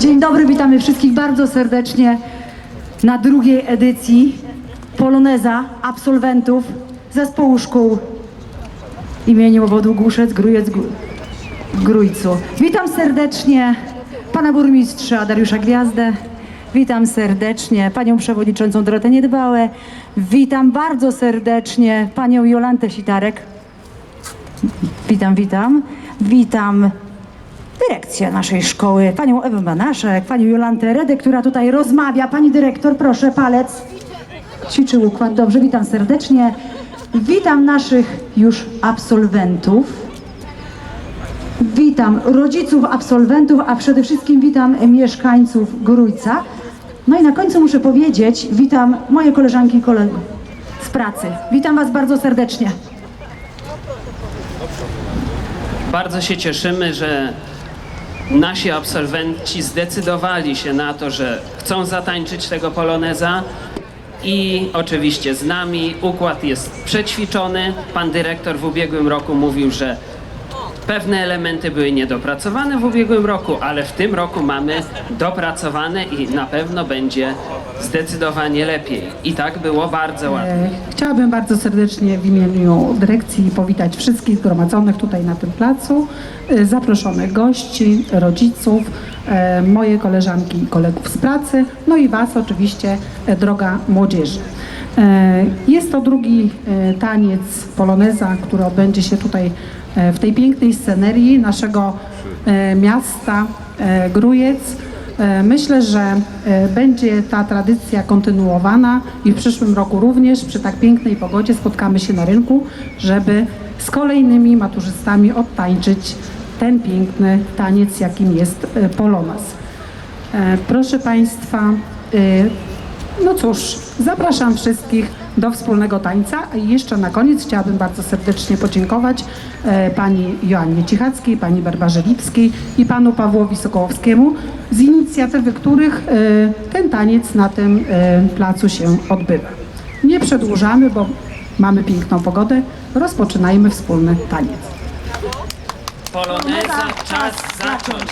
Dzień dobry, witamy wszystkich bardzo serdecznie na drugiej edycji Poloneza absolwentów zespołu szkół imieniu obwodu Głuszec, Grójec, Grójcu. Witam serdecznie pana burmistrza Dariusza Gwiazdę. Witam serdecznie panią przewodniczącą Dorotę Niedbałe. Witam bardzo serdecznie panią Jolantę Sitarek. Witam, witam. Witam dyrekcję naszej szkoły, panią Ewę Banaszek, panią Jolantę Redę, która tutaj rozmawia. Pani dyrektor, proszę, palec. Ćwiczy układ. Dobrze, witam serdecznie. Witam naszych już absolwentów. Witam rodziców absolwentów, a przede wszystkim witam mieszkańców Grójca. No i na końcu muszę powiedzieć, witam moje koleżanki i kolegów z pracy. Witam Was bardzo serdecznie. Bardzo się cieszymy, że nasi absolwenci zdecydowali się na to, że chcą zatańczyć tego poloneza i oczywiście z nami układ jest przećwiczony. Pan dyrektor w ubiegłym roku mówił, że pewne elementy były niedopracowane w ubiegłym roku, ale w tym roku mamy dopracowane i na pewno będzie zdecydowanie lepiej. I tak było bardzo ładnie. E, Chciałabym bardzo serdecznie w imieniu dyrekcji powitać wszystkich zgromadzonych tutaj na tym placu, e, zaproszonych gości, rodziców, e, moje koleżanki i kolegów z pracy, no i Was oczywiście, droga młodzieży. Jest to drugi taniec poloneza, który odbędzie się tutaj w tej pięknej scenerii naszego e, miasta e, Grójec. E, Myślę, że e, będzie ta tradycja kontynuowana i w przyszłym roku również przy tak pięknej pogodzie spotkamy się na rynku, żeby z kolejnymi maturzystami odtańczyć ten piękny taniec, jakim jest e, polonas. E, Proszę Państwa, e, no cóż, zapraszam wszystkich do wspólnego tańca. I jeszcze na koniec chciałabym bardzo serdecznie podziękować e, pani Joannie Cichackiej, pani Barbarze Lipskiej i panu Pawłowi Sokołowskiemu, z inicjatywy których e, ten taniec na tym e, placu się odbywa. Nie przedłużamy, bo mamy piękną pogodę. Rozpoczynajmy wspólny taniec. Poloneza, czas zacząć!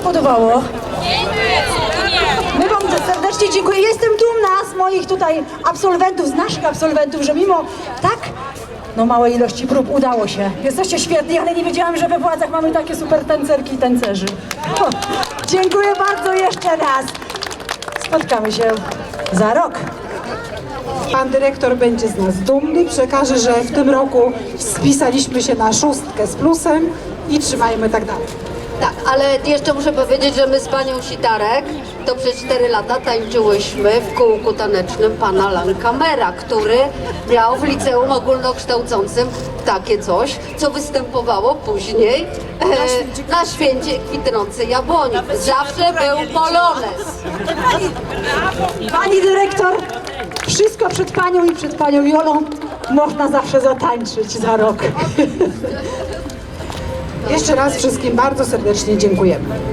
Podobało? My Wam serdecznie dziękuję. Jestem dumna z moich tutaj absolwentów, z naszych absolwentów, że mimo tak no małej ilości prób udało się. Jesteście świetni, ale nie wiedziałam, że we władzach mamy takie super tancerki i tancerzy. O, dziękuję bardzo jeszcze raz. Spotkamy się za rok. Pan dyrektor będzie z nas dumny, przekaże, że w tym roku spisaliśmy się na szóstkę z plusem i trzymajmy tak dalej. Tak, ale jeszcze muszę powiedzieć, że my z panią Sitarek to przez 4 lata tańczyłyśmy w kółku tanecznym pana Lankamera, który miał w liceum ogólnokształcącym takie coś, co występowało później e, na święcie kwitnącej jabłoni. Zawsze był polonez. Pani dyrektor, wszystko przed panią i przed panią Jolą można zawsze zatańczyć za rok. Jeszcze raz wszystkim bardzo serdecznie dziękujemy.